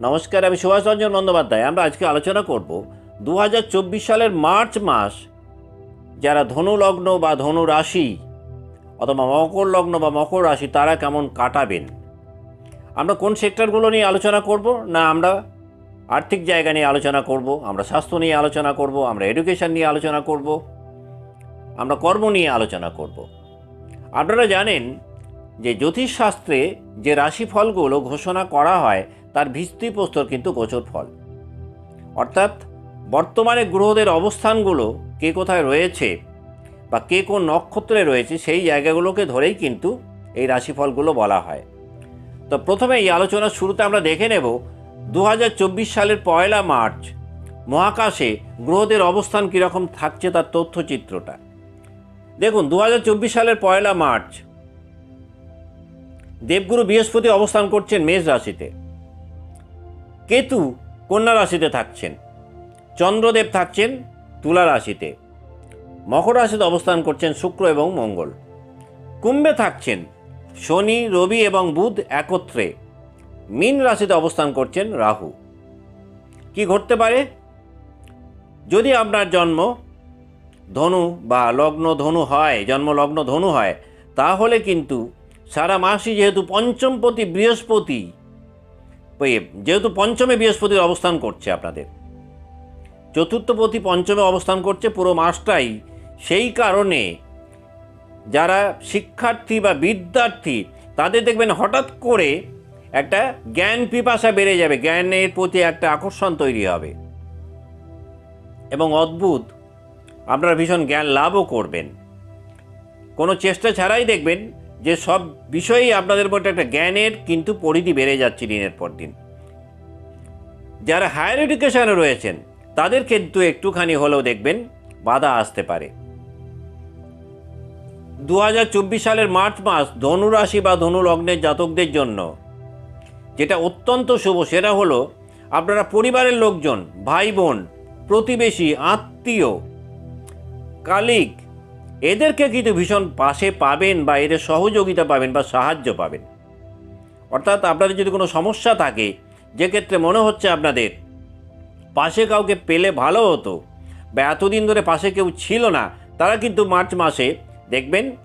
নমস্কার, আমি সুভাষ রঞ্জন বন্দ্যোপাধ্যায়। আমরা আজকে আলোচনা করব দু হাজার চব্বিশ সালের মার্চ মাস, যারা ধনু লগ্ন বা ধনু রাশি অথবা মকর লগ্ন বা মকর রাশি, তারা কেমন কাটাবেন? আমরা কোন সেক্টরগুলো নিয়ে আলোচনা করব? না, আমরা আর্থিক জায়গা নিয়ে আলোচনা করব, আমরা স্বাস্থ্য নিয়ে আলোচনা করব, আমরা এডুকেশন নিয়ে আলোচনা করব, আমরা কর্ম নিয়ে আলোচনা করব। আপনারা জানেন যে জ্যোতিষশাস্ত্রে যে রাশিফলগুলো ঘোষণা করা হয় তার ভিত্তিপ্রস্তর কিন্তু গোচর ফল। অর্থাৎ বর্তমানে গ্রহদের অবস্থানগুলো কে কোথায় রয়েছে বা কে কোন নক্ষত্রে রয়েছে সেই জায়গাগুলোকে ধরেই কিন্তু এই রাশিফলগুলো বলা হয়। তো প্রথমে এই আলোচনার শুরুতে আমরা দেখে নেব দু হাজার চব্বিশ সালের পয়লা মার্চ মহাকাশে গ্রহদের অবস্থান কীরকম থাকছে তার তথ্যচিত্রটা। দেখুন দু হাজার চব্বিশ সালের পয়লা মার্চ দেবগুরু বৃহস্পতি অবস্থান করছেন মেষ রাশিতে। কেতু কন্যা রাশিতে থাকছেন, চন্দ্রদেব থাকছেন তুলা রাশিতে। মকর রাশিতে অবস্থান করছেন শুক্র এবং মঙ্গল। কুম্ভে থাকছেন শনি, রবি এবং বুধ একত্রে। মীন রাশিতে অবস্থান করছেন রাহু। কি ঘটতে পারে? যদি আপনার জন্ম ধনু বা লগ্ন ধনু হয় জন্ম লগ্ন ধনু হয়, তাহলে কিন্তু সারা মাসই যেহেতু পঞ্চমপতি বৃহস্পতি যেহেতু পঞ্চমে বৃহস্পতির অবস্থান করছে আপনাদের, চতুর্থপতি পঞ্চমে অবস্থান করছে পুরো মাসটাই, সেই কারণে যারা শিক্ষার্থী বা বিদ্যার্থী, তাদের দেখবেন হঠাৎ করে একটা জ্ঞান পিপাসা বেড়ে যাবে, জ্ঞানের প্রতি একটা আকর্ষণ তৈরি হবে। এবং অদ্ভুত, আপনারা ভীষণ জ্ঞান লাভও করবেন। কোনো চেষ্টা ছাড়াই দেখবেন যে সব বিষয়েই আপনাদের মধ্যে একটা জ্ঞানের কিন্তু পরিধি বেড়ে যাচ্ছে দিনের পর দিন। যারা হায়ার এডুকেশনে রয়েছেন, তাদের কিন্তু একটুখানি হলেও দেখবেন বাধা আসতে পারে। দু হাজার চব্বিশ সালের মার্চ মাস ধনুরাশি বা ধনু লগ্নের জাতকদের জন্য যেটা অত্যন্ত শুভ, সেটা হলো আপনারা পরিবারের লোকজন ভাই বোন প্রতিবেশী, আত্মীয় কালিক এদেরকে কিন্তু ভীষণ পাশে পাবেন বা এদের সহযোগিতা পাবেন বা সাহায্য পাবেন। অর্থাৎ আপনাদের যদি কোনো সমস্যা থাকে যে ক্ষেত্রে মনে হচ্ছে আপনাদের পাশে কাউকে পেলে ভালো হতো বা এতদিন ধরে পাশে কেউ ছিল না, তারা কিন্তু মার্চ মাসে দেখবেন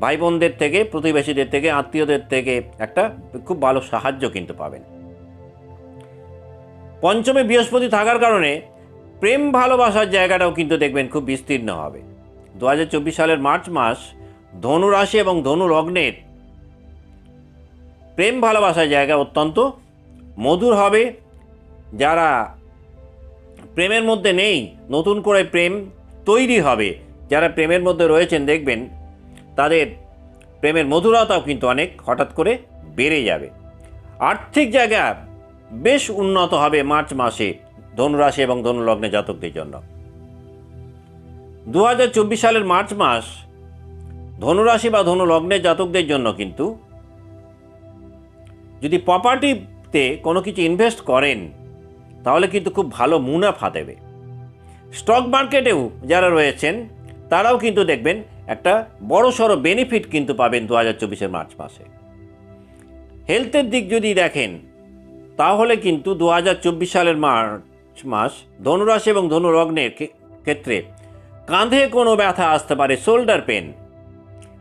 ভাই বোনদের থেকে, প্রতিবেশীদের থেকে, আত্মীয়দের থেকে একটা খুব ভালো সাহায্য কিন্তু পাবেন। পঞ্চমে বৃহস্পতি থাকার কারণে প্রেম ভালোবাসার জায়গাটাও কিন্তু দেখবেন খুব বিস্তীর্ণ হবে। দু হাজার চব্বিশ সালের মার্চ মাস ধনু রাশি এবং ধনু লগ্নের প্রেম ভালোবাসার জায়গা অত্যন্ত মধুর হবে। যারা প্রেমের মধ্যে নেই, নতুন করে প্রেম তৈরি হবে। যারা প্রেমের মধ্যে রয়েছেন, দেখবেন তাদের প্রেমের মধুরতাও কিন্তু অনেক হঠাৎ করে বেড়ে যাবে। আর্থিক জায়গা বেশ উন্নত হবে মার্চ মাসে ধনুরাশি এবং ধনুলগ্নে জাতকদের জন্য। দু হাজার চব্বিশ সালের মার্চ মাস, ধনুরাশি বা ধনুলগ্নের জাতকদের জন্য কিন্তু যদি প্রপার্টিতে কোনো কিছু ইনভেস্ট করেন, তাহলে কিন্তু খুব ভালো মুনাফা দেবে। স্টক মার্কেটেও যারা রয়েছেন, তারাও কিন্তু দেখবেন একটা বড় সড়ো বেনিফিট কিন্তু পাবেন দু হাজার চব্বিশের মার্চ মাসে। হেলথের দিক যদি দেখেন, তাহলে কিন্তু দু হাজার চব্বিশ সালের মার্চ মাস, ধনুরাশি এবং ধনুলগ্নের ক্ষেত্রে কাঁধে কোনো ব্যথা আসতে পারে শোল্ডার পেন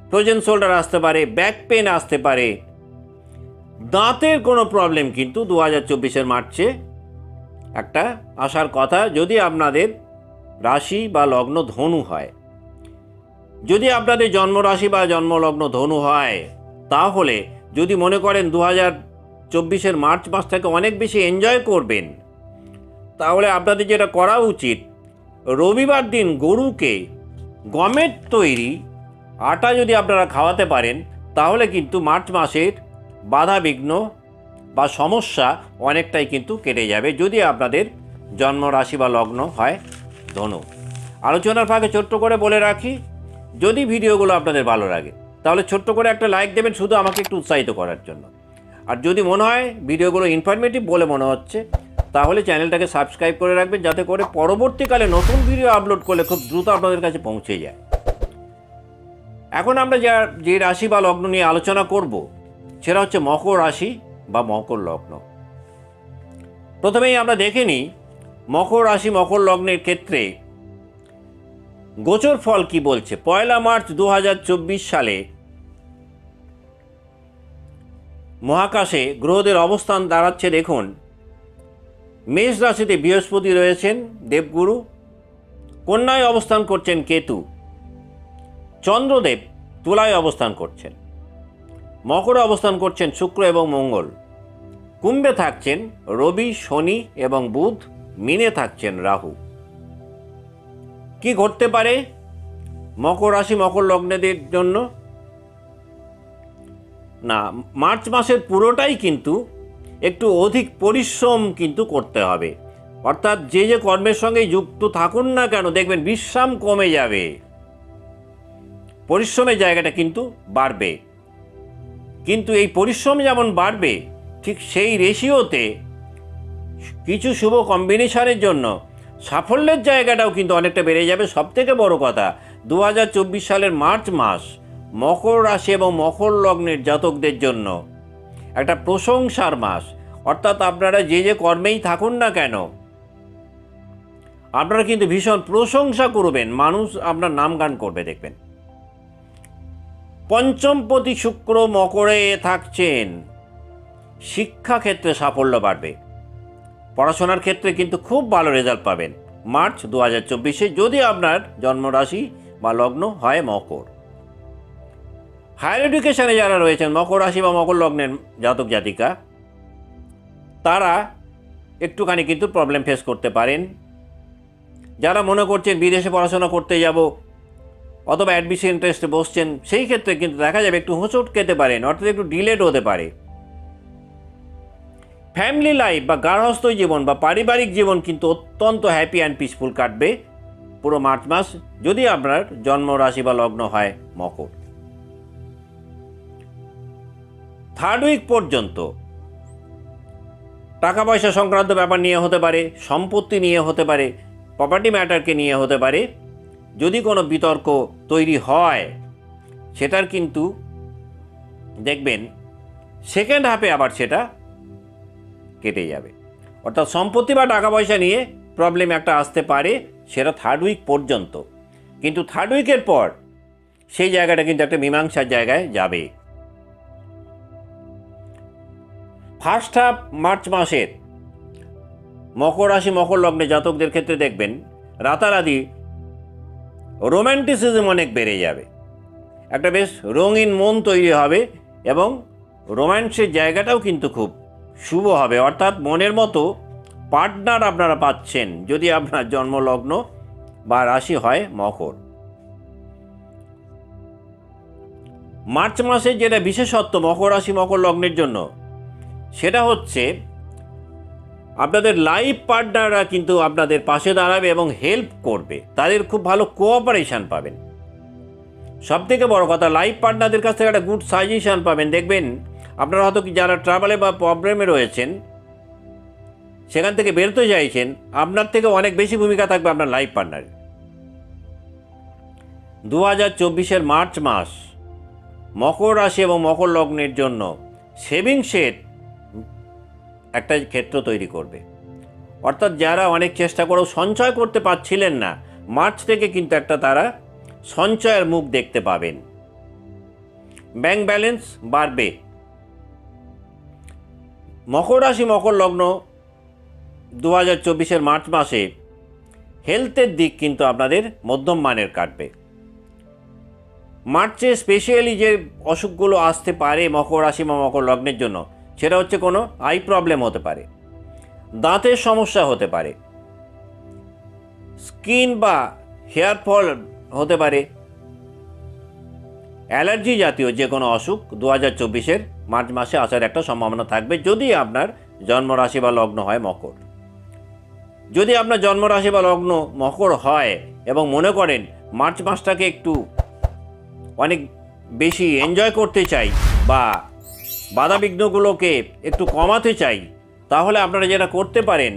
ফ্রোজেন শোল্ডার আসতে পারে ব্যাক পেন আসতে পারে। দাঁতের কোনো প্রবলেম কিন্তু দু হাজার চব্বিশের মার্চে। একটা আসার কথা, যদি আপনাদের রাশি বা লগ্ন ধনু হয়, যদি আপনাদের জন্মরাশি বা জন্মলগ্ন ধনু হয়, তাহলে যদি মনে করেন দু হাজার চব্বিশের মার্চ মাসটাকে অনেক বেশি এনজয় করবেন, তাহলে আপনাদের যেটা করা উচিত রবিবার দিন গরুকে গমের তৈরি আটা যদি আপনারা খাওয়াতে পারেন, তাহলে কিন্তু মার্চ মাসের বাধা বিঘ্ন বা সমস্যা অনেকটাই কিন্তু কেটে যাবে যদি আপনাদের জন্ম রাশি বা লগ্ন হয় ধনু। আলোচনার ফাঁকে ছোট্ট করে বলে রাখি, যদি ভিডিওগুলো আপনাদের ভালো লাগে, তাহলে ছোট্ট করে একটা লাইক দেবেন শুধু আমাকে একটু উৎসাহিত করার জন্য। আর যদি মনে হয় ভিডিওগুলো ইনফরমেটিভ বলে মনে হচ্ছে তাহলে চ্যানেলটাকে সাবস্ক্রাইব করে রাখবেন, যাতে করে পরবর্তীকালে নতুন ভিডিও আপলোড করলে খুব দ্রুত আপনাদের কাছে পৌঁছে যায়। এখন আমরা যা, যে রাশি বা লগ্ন নিয়ে আলোচনা করব, সেটা হচ্ছে মকর রাশি বা মকর লগ্ন। প্রথমেই আমরা দেখে নিই, মকর রাশি, মকর লগ্নের ক্ষেত্রে গোচর ফল কি বলছে? পয়লা মার্চ দু হাজার চব্বিশ সালে মহাকাশে গ্রহদের অবস্থান দাঁড়াচ্ছে, দেখুন। মেষ রাশিতে বৃহস্পতি রয়েছেন, দেবগুরু। কন্যায় অবস্থান করছেন কেতু। চন্দ্রদেব তুলায় অবস্থান করছেন। মকরে অবস্থান করছেন শুক্র এবং মঙ্গল। কুম্ভে থাকছেন রবি, শনি এবং বুধ। মিনে থাকছেন রাহু। কি ঘটতে পারে? মকর রাশি, মকর লগ্নেদের জন্য? না, মার্চ মাসের পুরোটাই কিন্তু একটু অধিক পরিশ্রম কিন্তু করতে হবে। অর্থাৎ যে যে কর্মের সঙ্গে যুক্ত থাকুন না কেন, দেখবেন বিশ্রাম কমে যাবে। পরিশ্রমের জায়গাটা কিন্তু বাড়বে। কিন্তু এই পরিশ্রম যেমন বাড়বে, ঠিক সেই রেশিওতে কিছু শুভ কম্বিনেশনের জন্য সাফল্যের জায়গাটাও কিন্তু অনেকটা বেড়ে যাবে। সব থেকে বড় কথা দু হাজার চব্বিশ সালের মার্চ মাস মকর রাশি এবং মকর লগ্নের জাতকদের জন্য একটা প্রশংসার মাস। অর্থাৎ আপনারা যে যে কর্মেই থাকুন না কেন, আপনারা কিন্তু ভীষণ প্রশংসা করবেন। মানুষ আপনার নাম গান করবে, দেখবেন। পঞ্চমপতি শুক্র মকরে থাকছেন। শিক্ষাক্ষেত্রে সাফল্য বাড়বে। পড়াশোনার ক্ষেত্রে কিন্তু খুব ভালো রেজাল্ট পাবেন। মার্চ দু হাজার চব্বিশে যদি আপনার জন্মরাশি বা লগ্ন হয় মকর। হায়ার এডুকেশনে যারা রয়েছেন, মকর রাশি বা মকর লগ্নের জাতক জাতিকা, তারা একটুখানি কিন্তু প্রবলেম ফেস করতে পারেন। যারা মনে করছেন বিদেশে পড়াশোনা করতে যাব অথবা অ্যাডমিশন টেস্টে বসছেন, সেই ক্ষেত্রে কিন্তু দেখা যাবে একটু হোঁচট খেতে পারেন, অর্থাৎ একটু ডিলেড হতে পারে। ফ্যামিলি লাইফ বা গার্হস্থ জীবন বা পারিবারিক জীবন কিন্তু অত্যন্ত হ্যাপি অ্যান্ড পিসফুল কাটবে পুরো মার্চ মাস, যদি আপনার জন্ম রাশি বা লগ্ন হয় মকর। থার্ড উইক পর্যন্ত। টাকা পয়সা সংক্রান্ত ব্যাপার নিয়ে হতে পারে, সম্পত্তি নিয়ে হতে পারে প্রপার্টি ম্যাটারকে নিয়ে হতে পারে। যদি কোনো বিতর্ক তৈরি হয়, সেটার কিন্তু দেখবেন সেকেন্ড হাফে আবার সেটা কেটে যাবে। অর্থাৎ সম্পত্তি বা টাকা পয়সা নিয়ে প্রবলেম একটা আসতে পারে, সেটা থার্ড উইক পর্যন্ত। কিন্তু থার্ড উইকের পর সেই জায়গাটা কিন্তু একটা মীমাংসার জায়গায় যাবে। ফার্স্ট হাফ মার্চ মাসের। মকর রাশি, মকর লগ্নে জাতকদের ক্ষেত্রে দেখবেন, রাতারাতি রোম্যান্টিসিজম অনেক বেড়ে যাবে। একটা বেশ রঙিন মন তৈরি হবে এবং রোম্যান্সের জায়গাটাও কিন্তু খুব শুভ হবে। অর্থাৎ মনের মতো পার্টনার আপনারা পাচ্ছেন যদি আপনার জন্মলগ্ন বা রাশি হয় মকর। মার্চ মাসের যেটা বিশেষত্ব মকর রাশি, মকর লগ্নের জন্য সেটা হচ্ছে, আপনাদের লাইফ পার্টনাররা কিন্তু আপনাদের পাশে দাঁড়াবে এবং হেল্প করবে। তাদের খুব ভালো কোঅপারেশান পাবেন। সব থেকে বড় কথা লাইফ পার্টনারদের কাছ থেকে একটা গুড সাজেশন পাবেন। দেখবেন, আপনারা হয়তো কি যারা ট্রাভেলে বা প্রবলেমে রয়েছেন, সেখান থেকে বেরোতে চাইছেন, আপনার থেকে অনেক বেশি ভূমিকা থাকবে আপনার লাইফ পার্টনারের দু হাজার চব্বিশের মার্চ মাস, মকর রাশি এবং মকর লগ্নের জন্য সেভিংসের একটা ক্ষেত্র তৈরি করবে। অর্থাৎ যারা অনেক চেষ্টা করেও সঞ্চয় করতে পারছিলেন না, মার্চ থেকে কিন্তু একটা তারা সঞ্চয়ের মুখ দেখতে পাবেন। ব্যাংক ব্যালেন্স বাড়বে। মকর রাশি, মকর লগ্ন দু হাজার চব্বিশের মার্চ মাসে হেলথের দিক কিন্তু আপনাদের মধ্যম মানের কাটবে। মার্চে স্পেশালি যে অসুখগুলো আসতে পারে মকর রাশি বা মকর লগ্নের জন্য সেটা হচ্ছে কোনো আই প্রবলেম হতে পারে, দাঁতের সমস্যা হতে পারে স্কিন বা হেয়ার ফল হতে পারে অ্যালার্জি জাতীয় যে কোনো অসুখ দু হাজার চব্বিশের মার্চ মাসে আসার একটা সম্ভাবনা থাকবে যদি আপনার জন্মরাশি বা লগ্ন হয় মকর। যদি আপনার জন্মরাশি বা লগ্ন মকর হয় এবং মনে করেন মার্চ মাসটাকে একটু অনেক বেশি এনজয় করতে চাই বা বাধাবিঘ্নগুলোকে একটু কমাতে চাই, তাহলে আপনারা যেটা করতে পারেন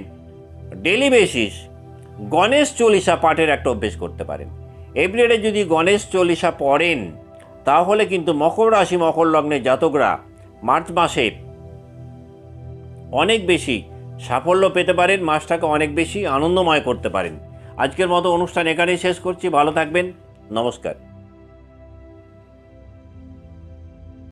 ডেলি বেসিস গণেশ চল্লিশা পাঠের একটা অভ্যেস করতে পারেন। এভরিডে যদি গণেশ চল্লিশা পড়েন, তাহলে কিন্তু মকর রাশি, মকর লগ্নের জাতকরা মার্চ মাসে অনেক বেশি সাফল্য পেতে পারেন, মাসটাকে অনেক বেশি আনন্দময় করতে পারেন। আজকের মতো অনুষ্ঠান এখানেই শেষ করছি, ভালো থাকবেন, নমস্কার।